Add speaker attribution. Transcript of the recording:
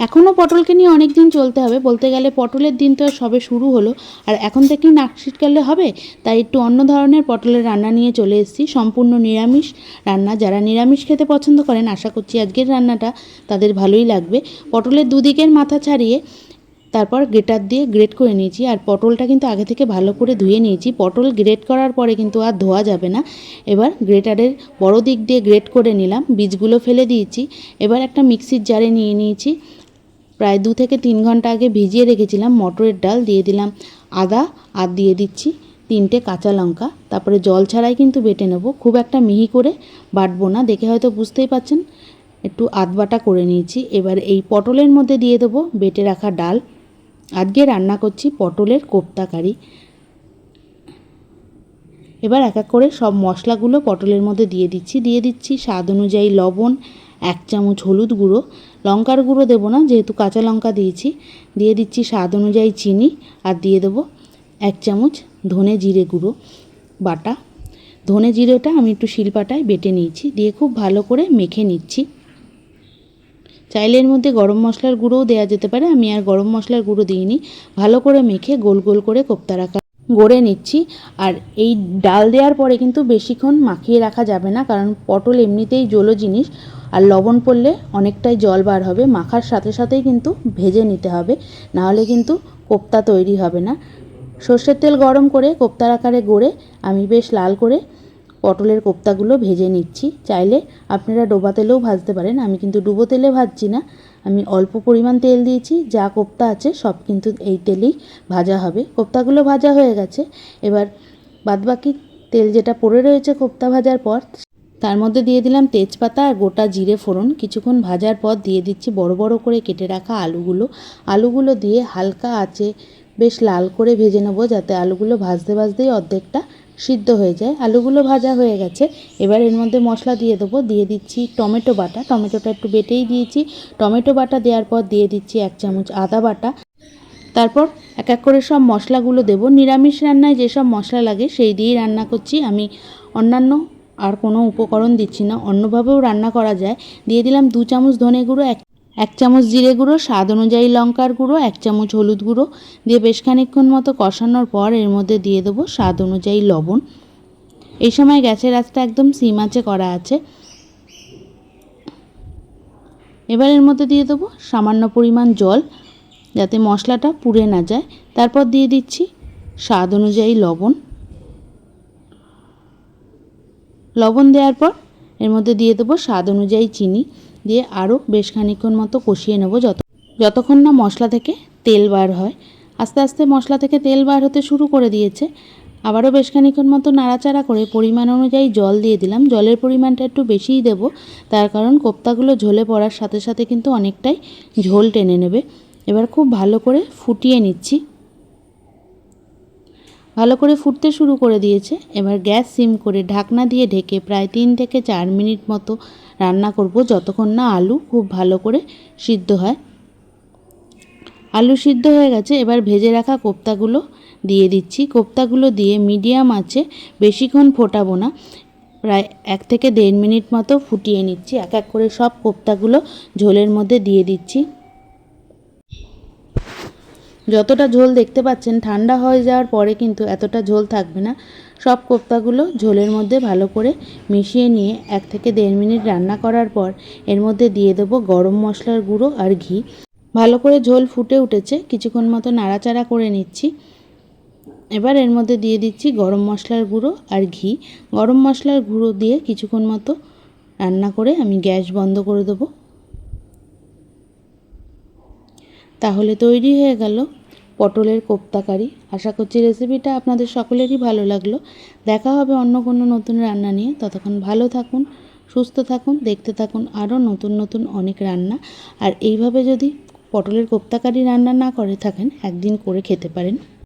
Speaker 1: এখনও পটলকে নিয়ে অনেক দিন চলতে হবে। বলতে গেলে পটলের দিন তো সবে শুরু হলো। আর এখন থেকেই নাক ছিটকালে হবে? তাই একটু অন্য ধরনের পটলের রান্না নিয়ে চলে এসেছি। সম্পূর্ণ নিরামিষ রান্না। যারা নিরামিষ খেতে পছন্দ করেন, আশা করছি আজকের রান্নাটা তাদের ভালোই লাগবে। পটলের দুদিকের মাথা ছাড়িয়ে তারপর গ্রেটার দিয়ে গ্রেট করে নিয়েছি। আর পটলটা কিন্তু আগে থেকে ভালো করে ধুয়ে নিয়েছি। পটল গ্রেট করার পরে কিন্তু আর ধোয়া যাবে না। এবার গ্রেটারের বড় দিক দিয়ে গ্রেট করে নিলাম। বীজগুলো ফেলে দিয়েছি। এবার একটা মিক্সির জারে নিয়ে নিয়েছি। প্রায় দু থেকে তিন ঘণ্টা আগে ভিজিয়ে রেখেছিলাম, মটরের ডাল দিয়ে দিলাম আদা, আর দিয়ে দিচ্ছি তিনটে কাঁচা লঙ্কা। তারপরে জল ছাড়াই কিন্তু বেটে নেব। খুব একটা মিহি করে বাটবো না, দেখে হয়তো বুঝতেই পাচ্ছেন একটু আধ বাটা করে নিয়েছি। এবার এই পটলের মধ্যে দিয়ে দেবো বেটে রাখা ডাল। আজকে রান্না করছি পটলের কোপ্তা কারি। এবার এক এক করে সব মশলাগুলো পটলের মধ্যে দিয়ে দিচ্ছি। দিয়ে দিচ্ছি স্বাদ অনুযায়ী লবণ এক চামচ হলুদ গুঁড়ো। লঙ্কার গুঁড়ো দেবো না, যেহেতু কাঁচা লঙ্কা দিয়েছি। দিয়ে দিচ্ছি স্বাদ অনুযায়ী চিনি আর দিয়ে দেবো এক চামচ ধনে জিরে গুঁড়ো বাটা। ধনে জিরেটা আমি একটু শিলপাটায় বেটে নিয়েছি, দিয়ে খুব ভালো করে মেখে নিচ্ছি। চাইলে এর মধ্যে গরম মশলার গুঁড়োও দেওয়া যেতে পারে, আমি আর গরম মশলার গুঁড়ো দিইনি। ভালো করে মেখে গোল গোল করে কোপ্তা রাখা গড়ে নিচ্ছি। আর এই ডাল দেওয়ার পরে কিন্তু বেশিক্ষণ মাখিয়ে রাখা যাবে না, কারণ পটল এমনিতেই জলো জিনিস। আর লবণ পড়লে অনেকটাই জল বার হবে, মাখার সাথে সাথেই কিন্তু ভেজে নিতে হবে, নাহলে কিন্তু কোপ্তা তৈরি হবে না। সর্ষের তেল গরম করে কোপ্তার আকারে গড়ে আমি বেশ লাল করে পটলের কোপ্তাগুলো ভেজে নিচ্ছি। চাইলে আপনারা ডোবা তেলেও ভাজতে পারেন। আমি কিন্তু ডুবো তেলে ভাজছি না। আমি অল্প পরিমাণ তেল দিয়েছি। যা কোপ্তা আছে সব কিন্তু এই তেলেই ভাজা হবে। কোপ্তাগুলো ভাজা হয়ে গেছে। এবার বাদবাকি তেল যেটা পড়ে রয়েছে কোপ্তা ভাজার পর, তার মধ্যে দিয়ে দিলাম তেজপাতা আর গোটা জিরে ফোড়ন। কিছুক্ষণ ভাজার পর দিয়ে দিচ্ছি বড় বড় করে কেটে রাখা আলুগুলো। আলুগুলো দিয়ে হালকা আছে বেশ লাল করে ভেজে নেব, যাতে আলুগুলো ভাজতে ভাজতেই অর্ধেকটা সিদ্ধ হয়ে যায়। আলুগুলো ভাজা হয়ে গেছে। এবার এর মধ্যে মশলা দিয়ে দেবো। দিয়ে দিচ্ছি টমেটো বাটা। টমেটোটা একটু বেটেই দিয়েছি। টমেটো বাটা দেওয়ার পর দিয়ে দিচ্ছি এক চামচ আদা বাটা। তারপর এক এক করে সব মশলাগুলো দেবো। নিরামিষ রান্নায় যেসব মশলা লাগে সেই দিয়েই রান্না করছি। আমি অন্যান্য আর কোনো উপকরণ দিচ্ছি না। অন্যভাবেও রান্না করা যায়। দিয়ে দিলাম দু চামচ ধনে গুঁড়ো, এক এক চামচ জিরে গুঁড়ো, স্বাদ অনুযায়ী লঙ্কার গুঁড়ো, এক চামচ হলুদ গুঁড়ো দিয়ে বেশ খানিকক্ষণ মতো কষানোর পর এর মধ্যে দিয়ে দেবো স্বাদ অনুযায়ী লবণ। এই সময় গ্যাসের আঁচটা একদম সিম আঁচে করা আছে। এবার এর মধ্যে দিয়ে দেবো সামান্য পরিমাণ জল যাতে মশলাটা পুড়ে না যায়। তারপর দিয়ে দিচ্ছি স্বাদ অনুযায়ী লবণ। লবণ দেওয়ার পর এর মধ্যে দিয়ে দেবো স্বাদ অনুযায়ী চিনি। দিয়ে আরও বেশ খানিকক্ষণ মতো কষিয়ে নেব যত যতক্ষণ না মশলা থেকে তেল বার হয়। আস্তে আস্তে মশলা থেকে তেল বার হতে শুরু করে দিয়েছে। আবারও বেশ খানিকক্ষণ মতো নাড়াচাড়া করে পরিমাণ অনুযায়ী জল দিয়ে দিলাম। জলের পরিমাণটা একটু বেশিই দেব। তার কারণ কোপ্তাগুলো ঝোলে পড়ার সাথে সাথে কিন্তু অনেকটাই ঝোল টেনে নেবে। এবার খুব ভালো করে ফুটিয়ে নিচ্ছি। ভালো করে ফুটতে শুরু করে দিয়েছে। এবার গ্যাস সিম করে ঢাকনা দিয়ে ঢেকে প্রায় তিন থেকে চার মিনিট মতো রান্না করব যতক্ষণ না আলু খুব ভালো করে সিদ্ধ হয়। আলু সিদ্ধ হয়ে গেছে। এবার ভেজে রাখা কোপ্তাগুলো দিয়ে দিচ্ছি। কোপ্তাগুলো দিয়ে মিডিয়াম আছে বেশিক্ষণ ফোটাবো না। প্রায় এক থেকে দেড় মিনিট মতো ফুটিয়ে নিচ্ছি। এক এক করে সব কোপ্তাগুলো ঝোলের মধ্যে দিয়ে দিচ্ছি। যতটা ঝোল দেখতে পাচ্ছেন, ঠান্ডা হয়ে যাওয়ার পরে কিন্তু এতটা ঝোল থাকবে না। সব কোপ্তাগুলো ঝোলের মধ্যে ভালো করে মিশিয়ে নিয়ে এক থেকে দেড় মিনিট রান্না করার পর এর মধ্যে দিয়ে দেবো গরম মশলার গুঁড়ো আর ঘি। ভালো করে ঝোল ফুটে উঠেছে, কিছুক্ষণ মতো নাড়াচাড়া করে নিচ্ছি। এবার এর মধ্যে দিয়ে দিচ্ছি গরম মশলার গুঁড়ো আর ঘি। গরম মশলার গুঁড়ো দিয়ে কিছুক্ষণ মতো রান্না করে আমি গ্যাস বন্ধ করে দেবো। তাহলে তৈরি হয়ে গেল পটলের কোপ্তাকারি। আশা করছি রেসিপিটা আপনাদের সকলেরই ভালো লাগল। দেখা হবে অন্য কোনো নতুন রান্না নিয়ে। ততক্ষণ ভালো থাকুন, সুস্থ থাকুন, দেখতে থাকুন আরও নতুন নতুন অনেক রান্না। আর এইভাবে যদি পটলের কোপ্তাকারি রান্না না করে থাকেন, একদিন করে খেতে পারেন।